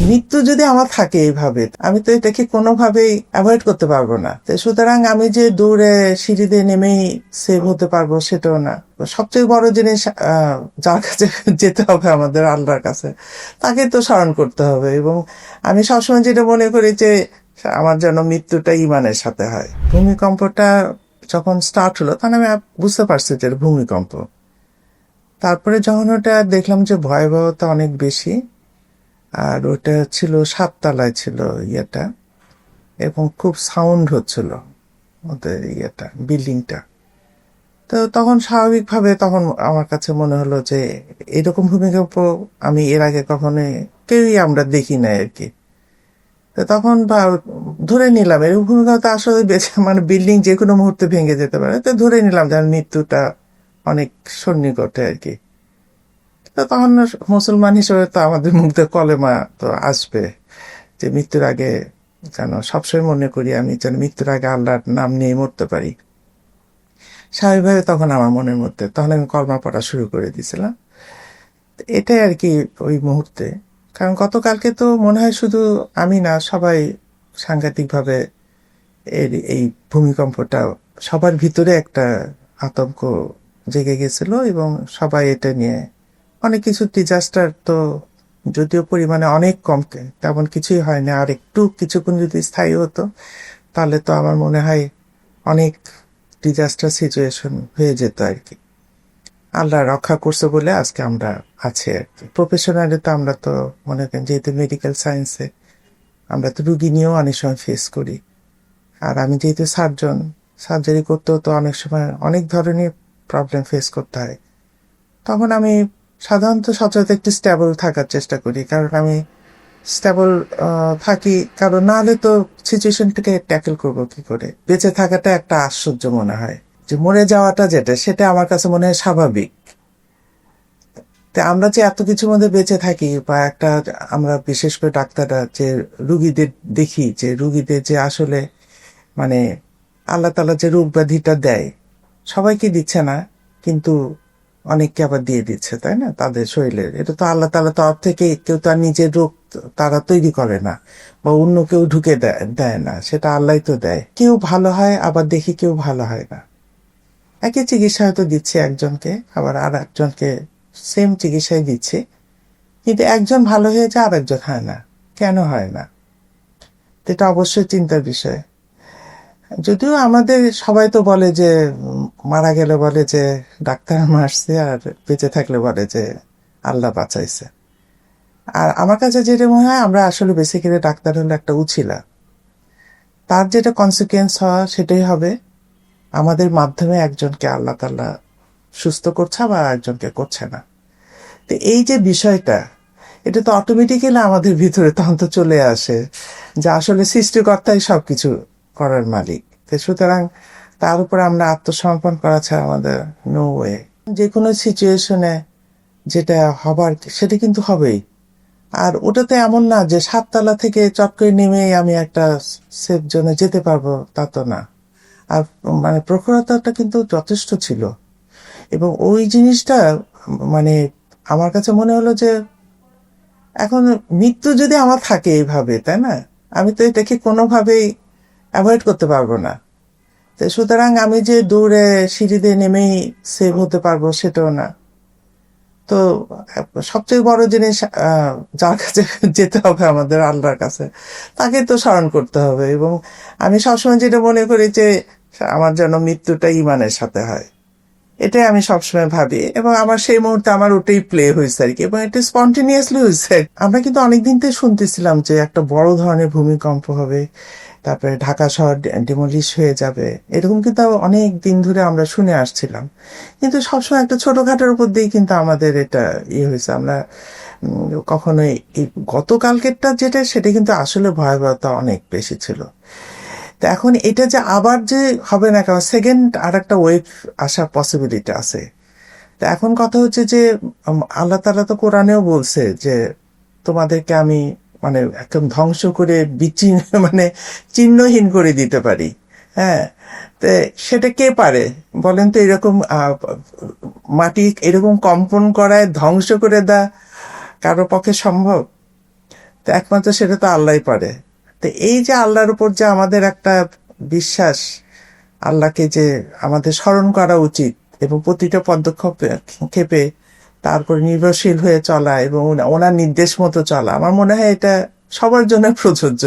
মৃত্যু যদি আমার থাকে এইভাবে, আমি তো এটাকে কোনোভাবেই অ্যাভয়েড করতে পারব না। সুতরাং আমি যে দূরে সিঁড়ি দিয়ে নেমেই সেভ হতে পারব সেটাও না। সবচেয়ে বড় জিনিস যার কাছে যেতে হবে আমাদের আল্লাহর কাছে, তাকে তো স্মরণ করতে হবে। এবং আমি সবসময় যেটা মনে করি যে আমার যেন মৃত্যুটা ইমানের সাথে হয়। ভূমিকম্পটা যখন স্টার্ট হলো, তখন আমি বুঝতে পারছি যে ভূমিকম্প। তারপরে যখন ওটা দেখলাম যে ভয়াবহতা অনেক বেশি, আর ওটা ছিল সাততলায় ছিল ইয়েটা, এবং খুব সাউন্ড হচ্ছিল ওদের ইয়েটা বিল্ডিংটা তো তখন স্বাভাবিকভাবে তখন আমার কাছে মনে হলো যে এরকম ভূমিকম্প আমি এর আগে কখনো কেউই আমরা দেখি না আর কি। তো তখন বা ধরে নিলাম, এরকম ভূমিকম্প আসলে বেশি মানে বিল্ডিং যে কোনো মুহূর্তে ভেঙে যেতে পারে, তো ধরে নিলাম যে আমার মৃত্যুটা অনেক সন্নিকটে আর কি তখন মুসলমান হিসেবে তো আমাদের মুখে কলেমা তো আসবে যে মৃত্যুর আগে যেন সবসময় মনে করি আমি যেন মৃত্যুর আগে আল্লাহর নাম নিয়ে মরতে পারি। স্বাভাবিকভাবে তখন আমার মনের মধ্যে, তখন আমি কলমা পড়া শুরু করে দিয়েছিলাম। এটাই আর কি ওই মুহূর্তে। কারণ গতকালকে তো মনে হয় শুধু আমি না, সবাই সাংঘাতিকভাবে এর এই ভূমিকম্পটা সবার ভিতরে একটা আতঙ্ক জেগে গেছিল এবং সবাই এটা নিয়ে, অনেক কিছু ডিজাস্টার তো যদিও পরিমাণে অনেক কম তেমন কিছুই হয় না আর একটু কিছুক্ষণ যদি স্থায়ী হতো, তাহলে তো আমার মনে হয় অনেক ডিজাস্টার সিচুয়েশন হয়ে যেত আর কি। আল্লাহ রক্ষা করছে বলে আজকে আমরা আছি আর কি। প্রফেশনালি তো আমরা তো মনে করেন যেহেতু মেডিকেল সায়েন্সে আমরা তো রুগী নিয়েও অনেক সময় ফেস করি। আর আমি যেহেতু সার্জন সার্জারি করতেও তো অনেক সময় অনেক ধরনের প্রবলেম ফেস করতে হয়। তখন আমি সাধারণত সচরাচর একটু স্টেবল থাকার চেষ্টা করি, কারণ আমি স্টেবল থাকি। কারণ না হলে তো সিচুয়েশনটাকে ট্যাকেল করব কি করে? বেঁচে থাকাটা একটা আশ্চর্য মনে হয়। যে মরে যাওয়াটা যেটা, সেটা আমার কাছে মনে হয় স্বাভাবিক। তা আমরা যে এত কিছুর মধ্যে বেঁচে থাকি বা একটা আমরা বিশেষ করে ডাক্তাররা যে রুগীদের দেখি, যে রুগীদের যে আসলে মানে আল্লাহ তালা যে রোগ ব্যাধিটা দেয় সবাইকে দিচ্ছে না, কিন্তু অনেককে আবার দিয়ে দিচ্ছে, তাই না? তাদের শরীরের এটা তো আল্লাহ তালা তরফ থেকে কেউ তার নিজের রোগ তারা তৈরি করে না বা অন্য কেউ ঢুকে দেয় না, সেটা আল্লাহ তো দেয়। কেউ ভালো হয়, আবার দেখি কেউ ভালো হয় না। একই চিকিৎসা হয়তো দিচ্ছে একজনকে, আবার আর একজনকে সেম চিকিৎসাই দিচ্ছে। কিন্তু একজন ভালো হয়ে যায় আর একজন হয় না। কেন হয় না? এটা অবশ্যই চিন্তার বিষয়। যদিও আমাদের সবাই তো বলে যে মারা গেলে বলে যে, ডাক্তার মারছে আর বেঁচে থাকলে বলে যে, আল্লাহ বাঁচাইছে। আর আমার কাছে যেটা মনে হয়, আমরা আসলে বেসিক্যালি ডাক্তার হলো একটা উছিলা। তার যেটা কনসিকুয়েন্স হওয়া, সেটাই হবে, আমাদের মাধ্যমে একজনকে আল্লাহ তাল্লাহ সুস্থ করছে বা একজনকে করছে না। তো এই যে বিষয়টা, এটা তো অটোমেটিক্যালি আমাদের ভিতরে তখন তো চলে আসে, যে আসলে সৃষ্টিকর্তাই সবকিছু করার মালিক। সুতরাং তার উপর আমরা আত্মসমর্পণ করা ছাড়া আমাদের নো ওয়ে যে কোনো সিচুয়েশনে যেটা হবার, সেটা কিন্তু হবেই। আর ওটাতে এমন না যে সাততলা থেকে চট করে নেমেই আমি একটা সেফ জোনে যেতে পারব, তা তো না। আর মানে প্রখরতাটা কিন্তু যথেষ্ট ছিল। এবং ওই জিনিসটা মানে আমার কাছে মনে হলো যে এখন মৃত্যু যদি আমার থাকে এইভাবে, তাই না? আমি তো এটাকে কোনোভাবেই অ্যাভয়েড করতে পারব না। তো সুতরাং আমি যে দূরে সিঁড়ি দিয়ে নেমেই সেভ হতে পারব সেটাও না। তো, সবচেয়ে বড় জিনিস যার কাছে যেতে হবে আমাদের আল্লাহর কাছে, তাকে তো স্মরণ করতে হবে এবং আমি সবসময় যেটা মনে করি যে, আমার যেন মৃত্যুটা ইমানের সাথে হয়। এটাই আমি সবসময় ভাবি এবং আমার সেই মুহূর্তে আমার ওটাই প্লে হয়েছে আর কি এবং এটা স্পন্টেনিয়াসলি হয়েছে। আমরা কিন্তু অনেকদিন থেকে শুনতেছিলাম যে একটা বড় ধরনের ভূমিকম্প হবে। তারপরে ঢাকা শহর ডিমলিশ হয়ে যাবে। এরকম কিন্তু অনেক দিন ধরে আমরা শুনে আসছিলাম। কিন্তু সবসময় একটা ছোটখাটোর উপর দিয়ে কিন্তু আমাদের এটা ইয়ে হয়েছে। আমরা কখনোই এই গতকালকেরটা যেটা, সেটা কিন্তু আসলে ভয়াবহতা অনেক বেশি ছিল। তো এখন এটা যে আবার যে হবে না কারণ সেকেন্ড আর একটা ওয়েভ আসার পসিবিলিটি আছে। তো এখন কথা হচ্ছে যে আল্লাহ তালা তো কোরআনেও বলছে যে, তোমাদেরকে আমি মানে একদম ধ্বংস করে বিচ্ছিন্ন মানে চিহ্নহীন করে দিতে পারি। হ্যাঁ? তো সেটা কে পারে? বলেন তো এরকম মাটি এরকম কম্পন করায় ধ্বংস করে দা কারও পক্ষে সম্ভব? তো একমাত্র সেটা তো আল্লাহই পারে। তো এই যে আল্লাহর উপর যে আমাদের একটা বিশ্বাস, আল্লাহকে যে আমাদের স্মরণ করা উচিত এবং প্রতিটা পদক্ষেপে তারপর নির্ভরশীল হয়ে চলা এবং ওনার নির্দেশ মতো চলা। আমার মনে হয় এটা সবার জন্য প্রযোজ্য।